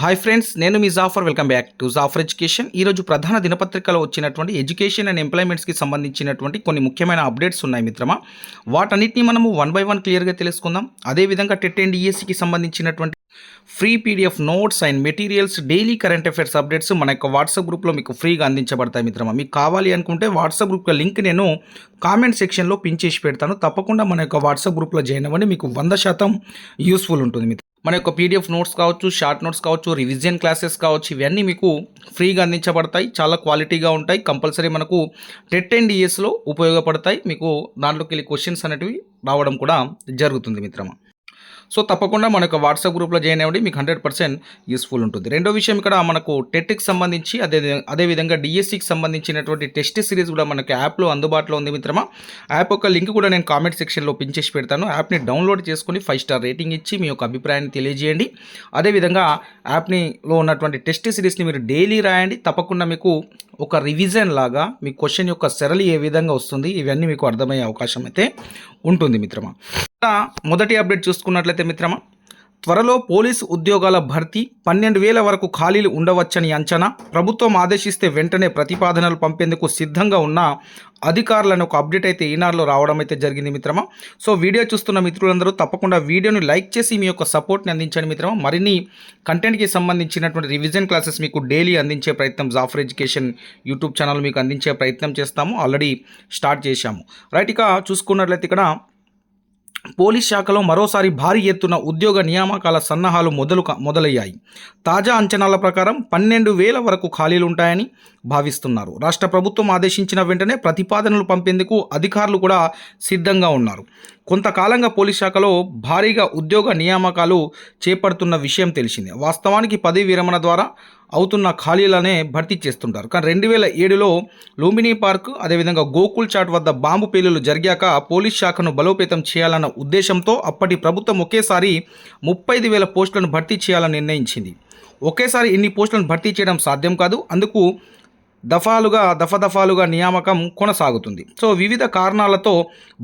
Hi friends నేను మీ Jafar welcome back to Jafar education ఈరోజు ప్రధాన దినపత్రికలో వచ్చినటువంటి ఎడ్యుకేషన్ అండ్ ఎంప్లాయ్మెంట్స్కి సంబంధించినటువంటి కొన్ని ముఖ్యమైన అప్డేట్స్ ఉన్నాయి మిత్రమా. వాటన్నిటిని మనము వన్ బై వన్ క్లియర్గా తెలుసుకుందాం. అదేవిధంగా టెట్ అండ్ ఈఎస్సికి సంబంధించినటువంటి free PDF notes and materials daily current affairs updates మన యొక్క వాట్సాప్ గ్రూప్లో మీకు ఫ్రీగా అందించబడతాయి మిత్రమా. మీకు కావాలి అనుకుంటే వాట్సాప్ గ్రూప్ లింక్ నేను కామెంట్ సెక్షన్లో పిన్ చేసి పెడతాను. తప్పకుండా మన యొక్క వాట్సాప్ గ్రూప్లో జాయిన్ అవ్వండి. మీకు వంద శాతం యూస్ఫుల్ ఉంటుంది మిత్ర మన యొక్క పీడిఎఫ్ నోట్స్ కావచ్చు షార్ట్ నోట్స్ కావచ్చు రివిజన్ క్లాసెస్ కావచ్చు ఇవన్నీ మీకు ఫ్రీగా అందించబడతాయి. చాలా క్వాలిటీగా ఉంటాయి. కంపల్సరీ మనకు టెట్ అండ్ డిఎస్లో ఉపయోగపడతాయి. మీకు దాంట్లోకి వెళ్ళి క్వశ్చన్స్ అనేటివి రావడం కూడా జరుగుతుంది మిత్రమా? సో తప్పకుండా మన యొక్క వాట్సాప్ గ్రూప్లో జాయిన్ అవ్వండి మీకు హండ్రెడ్ పర్సెంట్ యూస్ఫుల్ ఉంటుంది. రెండో విషయం ఇక్కడ మనకు టెట్కి సంబంధించి అదే అదేవిధంగా డిఎస్సికి సంబంధించినటువంటి టెస్ట్ సిరీస్ కూడా మనకు యాప్లో అందుబాటులో ఉంది మిత్రమా. యాప్ యొక్క లింక్ కూడా నేను కామెంట్ సెక్షన్లో పిన్ చేసి పెడతాను. యాప్ని డౌన్లోడ్ చేసుకుని ఫైవ్ స్టార్ రేటింగ్ ఇచ్చి మీ యొక్క అభిప్రాయాన్ని తెలియజేయండి. అదేవిధంగా యాప్నిలో ఉన్నటువంటి టెస్ట్ సిరీస్ని మీరు డైలీ రాయండి. తప్పకుండా మీకు ఒక రివిజన్ లాగా మీ క్వశ్చన్ యొక్క సరళి ఏ విధంగా వస్తుంది ఇవన్నీ మీకు అర్థమయ్యే అవకాశం అయితే ఉంటుంది మిత్రమా. మొదటి అప్డేట్ చూసుకున్నట్లయితే మిత్రమా త్వరలో పోలీసు ఉద్యోగాల భర్తీ పన్నెండు వేల వరకు ఖాళీలు ఉండవచ్చని అంచనా ప్రభుత్వం ఆదేశిస్తే వెంటనే ప్రతిపాదనలు పంపేందుకు సిద్ధంగా ఉన్న అధికారులను ఒక అప్డేట్ అయితే ఈనాడులో రావడం అయితే జరిగింది మిత్రమా. సో వీడియో చూస్తున్న మిత్రులందరూ తప్పకుండా వీడియోని లైక్ చేసి మీ యొక్క సపోర్ట్ని అందించండి మిత్రమా. మరిన్ని కంటెంట్కి సంబంధించినటువంటి రివిజన్ క్లాసెస్ మీకు డైలీ అందించే ప్రయత్నం జాఫర్ ఎడ్యుకేషన్ యూట్యూబ్ ఛానల్ మీకు అందించే ప్రయత్నం చేస్తాము. ఆల్రెడీ స్టార్ట్ చేశాము. రైట్ ఇక చూసుకున్నట్లయితే ఇక్కడ పోలీస్ శాఖలో మరోసారి భారీ ఎత్తున ఉద్యోగ నియామకాల సన్నాహాలు మొదలు మొదలయ్యాయి. తాజా అంచనాల ప్రకారం పన్నెండు వేల వరకు ఖాళీలు ఉంటాయని భావిస్తున్నారు. రాష్ట్ర ప్రభుత్వం ఆదేశించిన వెంటనే ప్రతిపాదనలు పంపేందుకు అధికారులు కూడా సిద్ధంగా ఉన్నారు. కొంతకాలంగా పోలీస్ శాఖలో భారీగా ఉద్యోగ నియామకాలు చేపడుతున్న విషయం తెలిసిందే. వాస్తవానికి పదవి విరమణ ద్వారా అవుతున్న ఖాళీలనే భర్తీ చేస్తుంటారు. కానీ రెండు వేల ఏడులో లుంబినీ పార్క్ అదేవిధంగా గోకుల్ చాట్ వద్ద బాంబు పేలులు జరిగాక పోలీస్ శాఖను బలోపేతం చేయాలన్న ఉద్దేశంతో అప్పటి ప్రభుత్వం ఒకేసారి ముప్పై ఐదు వేల పోస్టులను భర్తీ చేయాలని నిర్ణయించింది. ఒకేసారి ఇన్ని పోస్టులను భర్తీ చేయడం సాధ్యం కాదు. అందుకు దఫాలుగా దఫదఫాలుగా నియామకం కొనసాగుతుంది. సో వివిధ కారణాలతో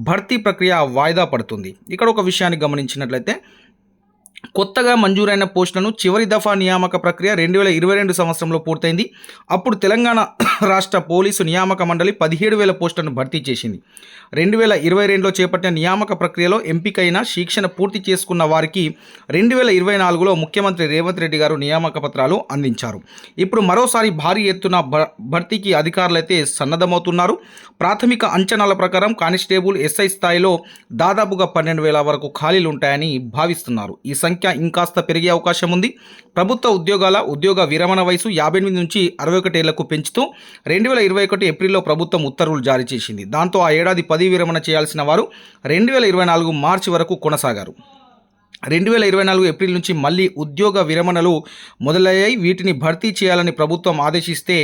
భర్తీ ప్రక్రియ వాయిదా పడుతుంది. ఇక్కడ ఒక విషయాన్ని గమనించినట్లయితే కొత్తగా మంజూరైన పోస్టులను చివరి దఫా నియామక ప్రక్రియ రెండు వేల ఇరవై రెండు సంవత్సరంలో పూర్తయింది. అప్పుడు తెలంగాణ రాష్ట్ర పోలీసు నియామక మండలి పదిహేడు వేల పోస్టులను భర్తీ చేసింది. రెండు వేల ఇరవై రెండులో చేపట్టిన నియామక ప్రక్రియలో ఎంపికైన శిక్షణ పూర్తి చేసుకున్న వారికి రెండు వేల ఇరవై నాలుగులో ముఖ్యమంత్రి రేవంత్ రెడ్డి గారు నియామక పత్రాలు అందించారు. ఇప్పుడు మరోసారి భారీ ఎత్తున భ- భర్తీకి అధికారులైతే సన్నద్ధమవుతున్నారు. ప్రాథమిక అంచనాల ప్రకారం కానిస్టేబుల్ ఎస్ఐ స్థాయిలో దాదాపుగా పన్నెండు వేల వరకు ఖాళీలు ఉంటాయని భావిస్తున్నారు. ఈ సంఖ్య ఇంకాస్త పెరిగే అవకాశం ఉంది. ప్రభుత్వ ఉద్యోగాల ఉద్యోగ విరమణ వయసు యాభై ఎనిమిది నుంచి అరవై ఒకటి ఏళ్ళకు పెంచుతూ రెండు వేల ఇరవై ఒకటి ఏప్రిల్లో ప్రభుత్వం ఉత్తర్వులు జారీ చేసింది. దాంతో ఆ ఏడాది పది పదవీ విరమణ చేయాల్సిన వారు రెండు వేల ఇరవై నాలుగు మార్చి వరకు కొనసాగారు. రెండు వేల ఇరవై నాలుగు ఏప్రిల్ నుంచి మళ్ళీ ఉద్యోగ విరమణలు మొదలయ్యాయి. వీటిని భర్తీ చేయాలని ప్రభుత్వం ఆదేశిస్తే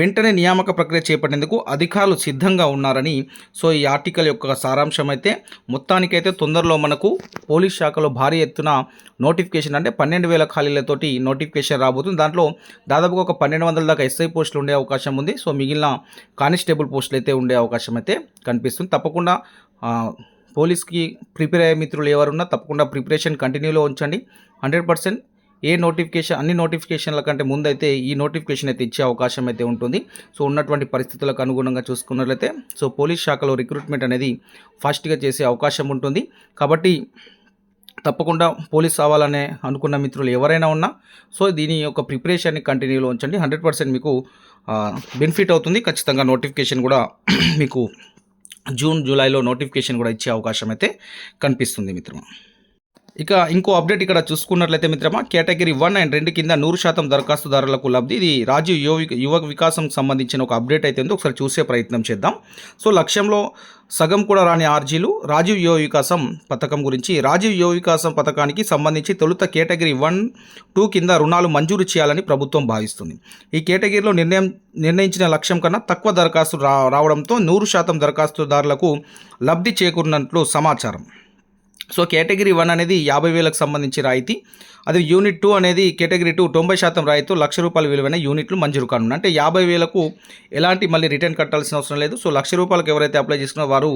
వెంటనే నియామక ప్రక్రియ చేపట్టేందుకు అధికారులు సిద్ధంగా ఉన్నారని సో ఈ ఆర్టికల్ యొక్క సారాంశం అయితే మొత్తానికైతే తొందరలో మనకు పోలీస్ శాఖలో భారీ ఎత్తున నోటిఫికేషన్ అంటే పన్నెండు వేల ఖాళీలతోటి నోటిఫికేషన్ రాబోతుంది. దాంట్లో దాదాపుగా ఒక పన్నెండు వందల దాకా ఎస్ఐ పోస్టులు ఉండే అవకాశం ఉంది. సో మిగిలిన కానిస్టేబుల్ పోస్టులు అయితే ఉండే అవకాశం అయితే కనిపిస్తుంది. తప్పకుండా పోలీస్కి ప్రిపేర్ అయ్యే మిత్రులు ఎవరున్నా తప్పకుండా ప్రిపరేషన్ కంటిన్యూలో ఉంచండి. హండ్రెడ్ పర్సెంట్ ఏ నోటిఫికేషన్ అన్ని నోటిఫికేషన్ల కంటే ముందైతే ఈ నోటిఫికేషన్ అయితే ఇచ్చే అవకాశం అయితే ఉంటుంది. సో ఉన్నటువంటి పరిస్థితులకు అనుగుణంగా చూసుకున్నట్లయితే సో పోలీస్ శాఖలో రిక్రూట్మెంట్ అనేది ఫాస్ట్గా చేసే అవకాశం ఉంటుంది. కాబట్టి తప్పకుండా పోలీస్ అవ్వాలనే అనుకున్న మిత్రులు ఎవరైనా ఉన్నా సో దీని యొక్క ప్రిపరేషన్ని కంటిన్యూలో ఉంచండి. హండ్రెడ్ పర్సెంట్ మీకు బెనిఫిట్ అవుతుంది. ఖచ్చితంగా నోటిఫికేషన్ కూడా మీకు జూన్ జూలైలో నోటిఫికేషన్ కూడా ఇచ్చే అవకాశం అయితే కనిపిస్తుంది మిత్రమా. ఇక ఇంకో అప్డేట్ ఇక్కడ చూసుకున్నట్లయితే మిత్రమా కేటగిరీ వన్ అండ్ రెండు కింద నూరు శాతం దరఖాస్తుదారులకు లబ్ధి. ఇది రాజీవ్ యువ యువ వికాసం సంబంధించిన ఒక అప్డేట్ అయితే ఉంది. ఒకసారి చూసే ప్రయత్నం చేద్దాం. సో లక్ష్యంలో సగం కూడా రాని ఆర్జీలు రాజీవ్ యువ వికాసం పథకం గురించి. రాజీవ్ యువ వికాసం పథకానికి సంబంధించి తొలుత కేటగిరీ వన్ టూ కింద రుణాలు మంజూరు చేయాలని ప్రభుత్వం భావిస్తుంది. ఈ కేటగిరీలో నిర్ణయం నిర్ణయించిన లక్ష్యం కన్నా తక్కువ దరఖాస్తు రా రావడంతో నూరు శాతం దరఖాస్తుదారులకు లబ్ధి చేకూరినట్లు సమాచారం. సో కేటగిరీ వన్ అనేది యాభై వేలకు సంబంధించి రాయితీ. అది యూనిట్ టూ అనేది కేటగిరీ టూ తొంభై శాతం రాయితీ లక్ష రూపాయల విలువైన యూనిట్లు మంజూరు కానున్నాయి. అంటే యాభై వేలకు ఎలాంటి మళ్ళీ రిటర్న్ కట్టాల్సిన అవసరం లేదు. సో లక్ష రూపాయలకు ఎవరైతే అప్లై చేసుకున్నారో వారు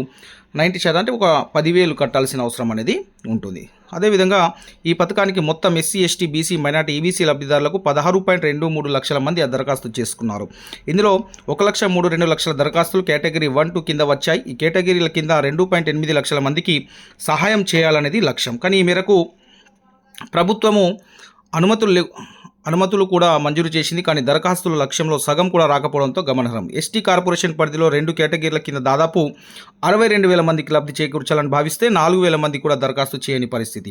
నైంటీ శాతం అంటే ఒక పదివేలు కట్టాల్సిన అవసరం అనేది ఉంటుంది. అదేవిధంగా ఈ పథకానికి మొత్తం SC ST BC minority EBC లబ్ధిదారులకు పదహారు పాయింట్ రెండు మూడు లక్షల మంది దరఖాస్తు చేసుకున్నారు. ఇందులో ఒక లక్ష మూడు రెండు లక్షల దరఖాస్తులు కేటగిరీ వన్ టూ కింద వచ్చాయి. ఈ కేటగిరీల కింద రెండు పాయింట్ ఎనిమిది లక్షల మందికి సహాయం చేయాలనేది లక్ష్యం. కానీ ఈ మేరకు ప్రభుత్వము అనుమతులు లేవు. అనుమతులు కూడా మంజూరు చేసింది కానీ దరఖాస్తుల లక్ష్యంలో సగం కూడా రాకపోవడంతో గమనార్హం. ఎస్టీ కార్పొరేషన్ పరిధిలో రెండు కేటగిరీల కింద దాదాపు అరవై రెండు వేల మందికి లబ్ధి చేకూర్చాలని భావిస్తే నాలుగు వేల మంది కూడా దరఖాస్తు చేయని పరిస్థితి.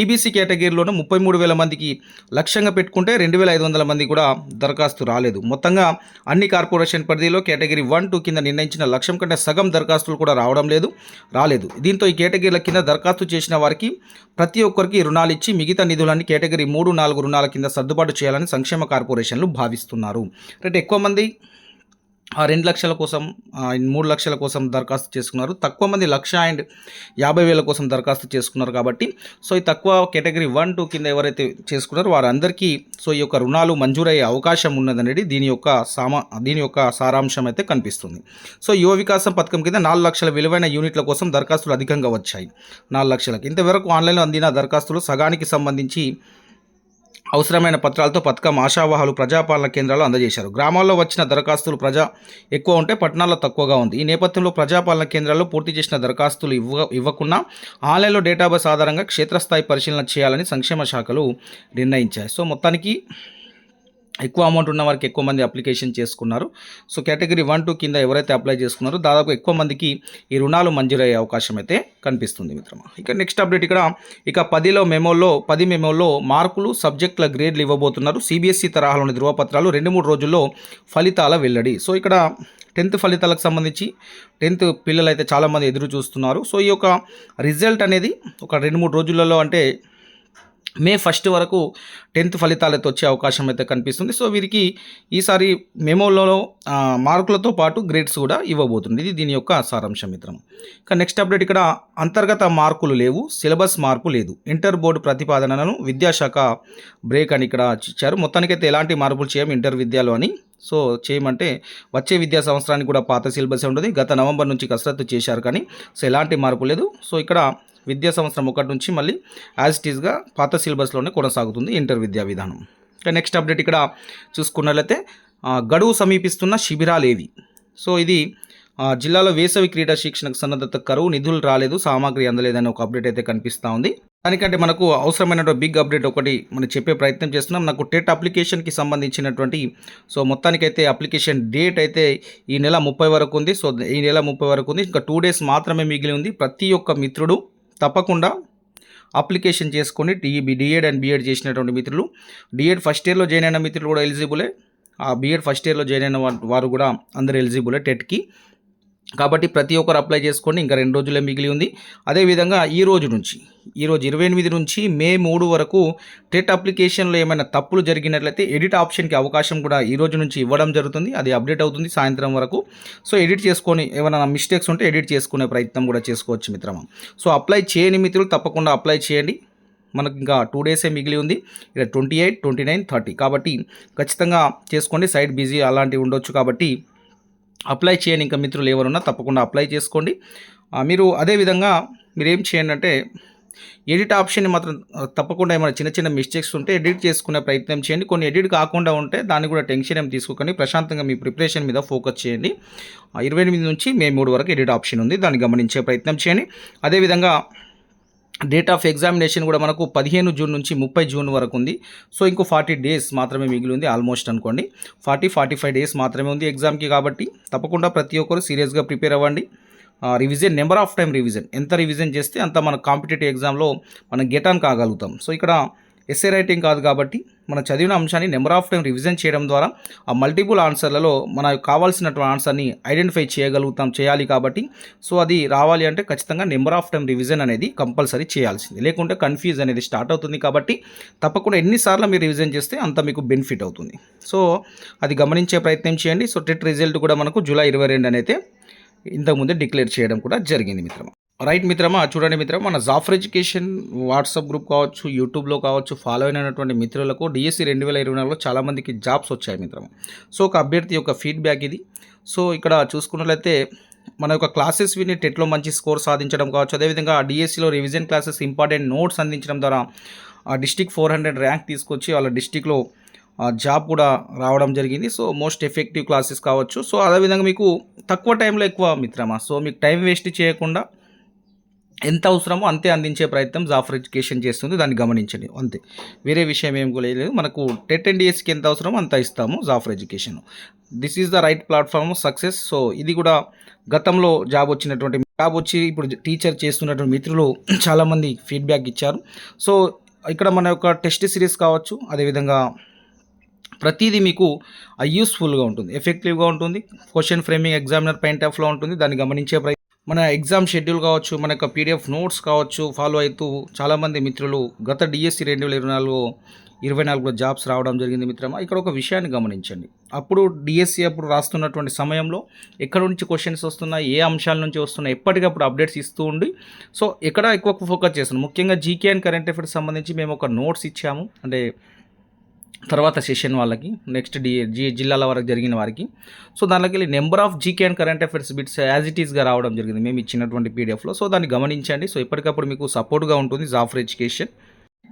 ఈబీసీ కేటగిరీలోనూ ముప్పై మూడు వేల మందికి లక్ష్యంగా పెట్టుకుంటే రెండు వేల ఐదు వందల మంది కూడా దరఖాస్తు రాలేదు. మొత్తంగా అన్ని కార్పొరేషన్ పరిధిలో కేటగిరీ వన్ టూ కింద నిర్ణయించిన లక్ష్యం కంటే సగం దరఖాస్తులు కూడా రావడం లేదు రాలేదు. దీంతో ఈ కేటగిరీల కింద దరఖాస్తు చేసిన వారికి ప్రతి ఒక్కరికి రుణాలు ఇచ్చి మిగతా నిధులన్నీ కేటగిరీ మూడు నాలుగు రుణాల కింద సర్దుబాటు చేయాలని సంక్షేమ కార్పొరేషన్లు భావిస్తున్నారు. అంటే ఎక్కువ మంది ఆ రెండు లక్షల కోసం మూడు లక్షల కోసం దరఖాస్తు చేసుకున్నారు. తక్కువ మంది లక్ష అండ్ యాభై వేల కోసం దరఖాస్తు చేసుకున్నారు కాబట్టి సో ఈ తక్కువ కేటగిరీ వన్ టూ కింద ఎవరైతే చేసుకున్నారో వారందరికీ సో ఈ యొక్క రుణాలు మంజూరయ్యే అవకాశం ఉన్నదనేది దీని యొక్క సామా దీని యొక్క సారాంశం అయితే కనిపిస్తుంది. సో యువ వికాసం పథకం కింద నాలుగు లక్షల విలువైన యూనిట్ల కోసం దరఖాస్తులు అధికంగా వచ్చాయి. నాలుగు లక్షలకు. ఇంతవరకు ఆన్లైన్లో అందిన దరఖాస్తులు సగానికి సంబంధించి అవసరమైన పత్రాలతో పథకం ఆశావాహులు ప్రజాపాలన కేంద్రాలు అందజేశారు. గ్రామాల్లో వచ్చిన దరఖాస్తులు ప్రజా ఎక్కువ ఉంటే పట్టణాల్లో తక్కువగా ఉంది. ఈ నేపథ్యంలో ప్రజాపాలన కేంద్రాల్లో పూర్తి చేసిన దరఖాస్తులు ఇవ్వ ఇవ్వకుండా ఆన్లైన్లో డేటాబేస్ ఆధారంగా క్షేత్రస్థాయి పరిశీలన చేయాలని సంక్షేమ శాఖలు నిర్ణయించాయి. సో మొత్తానికి ఎక్కువ అమౌంట్ ఉన్న వారికి ఎక్కువ మంది అప్లికేషన్ చేసుకున్నారు. సో కేటగిరీ వన్ టూ కింద ఎవరైతే అప్లై చేసుకున్నారో దాదాపు ఎక్కువ మందికి ఈ రుణాలు మంజూరయ్యే అవకాశం అయితే కనిపిస్తుంది మిత్రమా. ఇక నెక్స్ట్ అప్డేట్ ఇక్కడ ఇక పదిలో మెమోల్లో పది మెమోల్లో మార్కులు సబ్జెక్టుల గ్రేడ్లు ఇవ్వబోతున్నారు. సిబిఎస్ఈ తరహాలోని ధృవపత్రాలు రెండు మూడు రోజుల్లో ఫలితాల వెల్లడి. సో ఇక్కడ టెన్త్ ఫలితాలకు సంబంధించి టెన్త్ పిల్లలు అయితే చాలామంది ఎదురు చూస్తున్నారు సో ఈ యొక్క రిజల్ట్ అనేది ఒక రెండు మూడు రోజులలో అంటే మే ఫస్ట్ వరకు టెన్త్ ఫలితాలతో వచ్చే అవకాశం అయితే కనిపిస్తుంది. సో వీరికి ఈసారి మెమోలో మార్కులతో పాటు గ్రేడ్స్ కూడా ఇవ్వబోతుంది. ఇది దీని యొక్క సారాంశం మిత్రం ఇక నెక్స్ట్ అప్డేట్ ఇక్కడ అంతర్గత మార్కులు లేవు సిలబస్ మార్పు లేదు. ఇంటర్ బోర్డు ప్రతిపాదనలను విద్యాశాఖ బ్రేక్ అని ఇక్కడ ఇచ్చారు. మొత్తానికైతే ఎలాంటి మార్పులు చేయం ఇంటర్ విద్యలో అని. సో చేయమంటే వచ్చే విద్యా సంవత్సరానికి కూడా పాత సిలబస్ ఉంటుంది గత నవంబర్ నుంచి కసరత్తు చేశారు కానీ సో ఎలాంటి మార్పు లేదు. సో ఇక్కడ విద్యా సంవత్సరం ఒకటి నుంచి మళ్ళీ యాజ్ ఇట్ ఈస్గా పాత సిలబస్లోనే కొనసాగుతుంది ఇంటర్ విద్యా విధానం. ఇక నెక్స్ట్ అప్డేట్ ఇక్కడ చూసుకున్నట్లయితే గడువు సమీపిస్తున్న శిబిరాలు ఏవి? సో ఇది జిల్లాలో వేసవి క్రీడా శిక్షణకు సన్నద్ధత కరువు నిధులు రాలేదు సామాగ్రి అందలేదని ఒక అప్డేట్ అయితే కనిపిస్తూ ఉంది. దానికంటే మనకు అవసరమైనటువంటి బిగ్ అప్డేట్ ఒకటి మనం చెప్పే ప్రయత్నం చేస్తున్నాం. నాకు టెట్ అప్లికేషన్కి సంబంధించినటువంటి సో మొత్తానికైతే అప్లికేషన్ డేట్ అయితే ఈ నెల ముప్పై వరకు ఉంది. సో ఈ నెల ముప్పై వరకు ఉంది. ఇంకా టూ డేస్ మాత్రమే మిగిలి ఉంది. ప్రతి ఒక్క మిత్రుడు తప్పకుండా అప్లికేషన్ చేసుకొని టీఈబీ డిఎడ్ అండ్ బీఎడ్ చేసినటువంటి మిత్రులు. డిఎడ్ ఫస్ట్ ఇయర్లో జాయిన్ అయిన మిత్రులు కూడా ఎలిజిబులే. ఆ బీఎడ్ ఫస్ట్ ఇయర్లో జాయిన్ అయిన వారు కూడా అందరు ఎలిజిబులే టెట్కి. కాబట్టి ప్రతి ఒక్కరు అప్లై చేసుకోండి. ఇంకా రెండు రోజులే మిగిలి ఉంది. అదేవిధంగా ఈ రోజు నుంచి ఈరోజు ఇరవై ఎనిమిది నుంచి మే మూడు వరకు టెట్ అప్లికేషన్లో ఏమైనా తప్పులు జరిగినట్లయితే ఎడిట్ ఆప్షన్కి అవకాశం కూడా ఈ రోజు నుంచి ఇవ్వడం జరుగుతుంది. అది అప్డేట్ అవుతుంది సాయంత్రం వరకు. సో ఎడిట్ చేసుకొని ఏమైనా మిస్టేక్స్ ఉంటే ఎడిట్ చేసుకునే ప్రయత్నం కూడా చేసుకోవచ్చు మిత్రమా. సో అప్లై చేయని మిత్రులు తప్పకుండా అప్లై చేయండి. మనకి ఇంకా టూ డేసే మిగిలి ఉంది. ఇక్కడ twenty eight twenty nine thirty కాబట్టి ఖచ్చితంగా చేసుకోండి. సైడ్ బిజీ అలాంటివి ఉండొచ్చు కాబట్టి అప్లై చేయని ఇంకా మిత్రులు ఎవరున్నా తప్పకుండా అప్లై చేసుకోండి. మీరు అదేవిధంగా మీరు ఏం చేయండి అంటే ఎడిట్ ఆప్షన్ మాత్రం తప్పకుండా ఏమైనా చిన్న చిన్న మిస్టేక్స్ ఉంటే ఎడిట్ చేసుకునే ప్రయత్నం చేయండి. కొన్ని ఎడిట్ కాకుండా ఉంటే దాన్ని కూడా టెన్షన్ ఏం తీసుకోకండి. ప్రశాంతంగా మీ ప్రిపరేషన్ మీద ఫోకస్ చేయండి. ఇరవై ఎనిమిది నుంచి మే మూడు వరకు ఎడిట్ ఆప్షన్ ఉంది. దాన్ని గమనించే ప్రయత్నం చేయండి. అదేవిధంగా డేట్ ఆఫ్ ఎగ్జామినేషన్ కూడా మనకు పదిహేను జూన్ నుంచి ముప్పై జూన్ వరకు ఉంది. సో ఇంకో ఫార్టీ డేస్ మాత్రమే మిగిలి ఉంది ఆల్మోస్ట్ అనుకోండి. ఫార్టీ ఫార్టీ ఫైవ్ డేస్ మాత్రమే ఉంది ఎగ్జామ్కి కాబట్టి తప్పకుండా ప్రతి ఒక్కరు సీరియస్గా ప్రిపేర్ అవ్వండి. Revision number of time revision. ఎంత రివిజన్ చేస్తే అంత మన కాంపిటేటివ్ ఎగ్జామ్లో మనం గెట్ ఆన్ కాగలుగుతాం. సో ఇక్కడ ఎస్ఏ రైటింగ్ కాదు కాబట్టి మనం చదివిన అంశాన్ని నెంబర్ ఆఫ్ టైం రివిజన్ చేయడం ద్వారా ఆ మల్టిపుల్ ఆన్సర్లలో మనకు కావాల్సినటువంటి ఆన్సర్ని ఐడెంటిఫై చేయగలుగుతాం చేయాలి కాబట్టి. సో అది రావాలి అంటే ఖచ్చితంగా నెంబర్ ఆఫ్ టైం రివిజన్ అనేది కంపల్సరీ చేయాల్సింది. లేకుంటే కన్ఫ్యూజ్ అనేది స్టార్ట్ అవుతుంది కాబట్టి తప్పకుండా ఎన్నిసార్లు మీరు రివిజన్ చేస్తే అంత మీకు బెనిఫిట్ అవుతుంది. సో అది గమనించే ప్రయత్నం చేయండి. సో టెట్ రిజల్ట్ కూడా మనకు జూలై ఇరవై రెండు అనేది ఇంతకుముందే డిక్లేర్ చేయడం కూడా జరిగింది మిత్రమా. రైట్ మిత్రమా చూడండి మిత్రమా మన జాఫర్ ఎడ్యుకేషన్ వాట్సాప్ గ్రూప్ కావచ్చు యూట్యూబ్లో కావచ్చు ఫాలో అయినటువంటి మిత్రులకు డిఎస్సి రెండు వేల ఇరవై నాలుగులో చాలామందికి జాబ్స్ వచ్చాయి మిత్రమా. సో ఒక అభ్యర్థి యొక్క ఫీడ్బ్యాక్ ఇది. సో ఇక్కడ చూసుకున్నట్లయితే మన యొక్క క్లాసెస్ విని టెట్లో మంచి స్కోర్ సాధించడం కావచ్చు అదేవిధంగా డిఎస్సిలో రివిజన్ క్లాసెస్ ఇంపార్టెంట్ నోట్స్ అందించడం ద్వారా ఆ డిస్టిక్ ఫోర్ హండ్రెడ్ ర్యాంక్ తీసుకొచ్చి వాళ్ళ డిస్టిక్లో జాబ్ కూడా రావడం జరిగింది. సో మోస్ట్ ఎఫెక్టివ్ క్లాసెస్ కావచ్చు. సో అదేవిధంగా మీకు తక్కువ టైంలో ఎక్కువ మిత్రమా. సో మీకు టైం వేస్ట్ చేయకుండా ఎంత అవసరమో అంతే అందించే ప్రయత్నం జాఫర్ ఎడ్యుకేషన్ చేస్తుంది. దాన్ని గమనించండి. అంతే. వేరే విషయం ఏం లేదు. మనకు టెట్ అండ్ డిఎస్కి ఎంత అవసరమో అంత ఇస్తాము Jafar education this is the right platform success so ఇది కూడా గతంలో జాబ్ వచ్చినటువంటి జాబ్ వచ్చి ఇప్పుడు టీచర్ చేస్తున్నటువంటి మిత్రులు చాలామంది ఫీడ్బ్యాక్ ఇచ్చారు. సో ఇక్కడ మన యొక్క టెస్ట్ సిరీస్ కావచ్చు. అదేవిధంగా ప్రతిదీ మీకు యూస్ఫుల్గా ఉంటుంది. ఎఫెక్టివ్గా ఉంటుంది. క్వశ్చన్ ఫ్రేమింగ్ ఎగ్జామినర్ పెయింట్ ఆఫ్లో ఉంటుంది. దాన్ని గమనించే ప్రయత్నం మన ఎగ్జామ్ షెడ్యూల్ కావచ్చు మన యొక్క పీడిఎఫ్ నోట్స్ కావచ్చు ఫాలో అవుతూ చాలామంది మిత్రులు గత డిఎస్సి రెండు వేల ఇరవై నాలుగు ఇరవై నాలుగులో జాబ్స్ రావడం జరిగింది మిత్రమా? ఇక్కడ ఒక విషయాన్ని గమనించండి. అప్పుడు డిఎస్సి అప్పుడు రాస్తున్నటువంటి సమయంలో ఎక్కడ నుంచి క్వశ్చన్స్ వస్తున్నాయి ఏ అంశాల నుంచి వస్తున్నాయి ఎప్పటికప్పుడు అప్డేట్స్ ఇస్తూ ఉండి సో ఎక్కడ ఎక్కువ ఫోకస్ చేస్తున్నాం. ముఖ్యంగా జీకే అండ్ కరెంట్ అఫేర్స్ సంబంధించి మేము ఒక నోట్స్ ఇచ్చాము. అంటే తర్వాత సెషన్ వాళ్ళకి నెక్స్ట్ డి జి జిల్లాల వరకు జరిగిన వారికి. సో దానిలోకి వెళ్ళి number of GK and current affairs bits as it ఈస్గా రావడం జరిగింది. మేము ఇచ్చినటువంటి పీడిఎఫ్లో సో దాన్ని గమనించండి. సో ఎప్పటికప్పుడు మీకు సపోర్ట్గా ఉంటుంది జాఫర్ ఎడ్యుకేషన్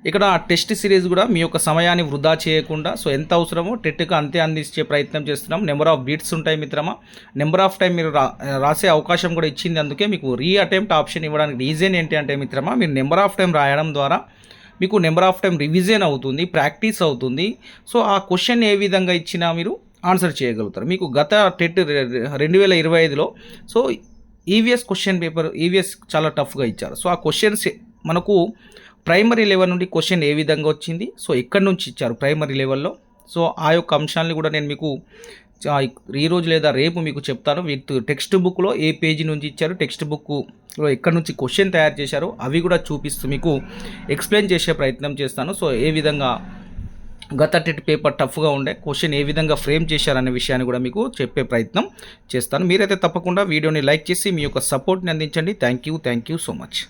ఇక్కడ టెస్ట్ సిరీస్ కూడా మీ యొక్క సమయాన్ని వృధా చేయకుండా సో ఎంత అవసరమో టెట్కి అంతే అందించే ప్రయత్నం చేస్తున్నాం. నెంబర్ ఆఫ్ బీట్స్ ఉంటాయి మిత్రమా? నెంబర్ ఆఫ్ టైం మీరు రా రాసే అవకాశం కూడా ఇచ్చింది అందుకే మీకు రీ అటెంప్ట్ ఆప్షన్ ఇవ్వడానికి రీజన్ ఏంటి అంటే మిత్రమా మీరు నెంబర్ ఆఫ్ టైం రాయడం ద్వారా మీకు నెంబర్ ఆఫ్ టైం రివిజన్ అవుతుంది ప్రాక్టీస్ అవుతుంది. సో ఆ క్వశ్చన్ ఏ విధంగా ఇచ్చినా మీరు ఆన్సర్ చేయగలుగుతారు. మీకు గత టెట్ రెండు వేల ఇరవై ఐదులో so EVS question paper EVS చాలా టఫ్గా ఇచ్చారు. సో ఆ క్వశ్చన్స్ మనకు ప్రైమరీ లెవెల్ నుండి క్వశ్చన్ ఏ విధంగా వచ్చింది సో ఎక్కడి నుంచి ఇచ్చారు ప్రైమరీ లెవెల్లో. సో ఆ యొక్క అంశాలని కూడా నేను మీకు ఈ రోజు లేదా రేపు మీకు చెప్తాను. విత్ టెక్స్ట్ బుక్లో ఏ పేజీ నుంచి ఇచ్చారు టెక్స్ట్ బుక్లో ఎక్కడి నుంచి క్వశ్చన్ తయారు చేశారో అవి కూడా చూపిస్తూ మీకు ఎక్స్ప్లెయిన్ చేసే ప్రయత్నం చేస్తాను. సో ఏ విధంగా గత టెట్ పేపర్ టఫ్గా ఉండే క్వశ్చన్ ఏ విధంగా ఫ్రేమ్ చేశారనే విషయాన్ని కూడా మీకు చెప్పే ప్రయత్నం చేస్తాను. మీరైతే తప్పకుండా వీడియోని లైక్ చేసి మీ యొక్క సపోర్ట్ని అందించండి. Thank you thank you so much.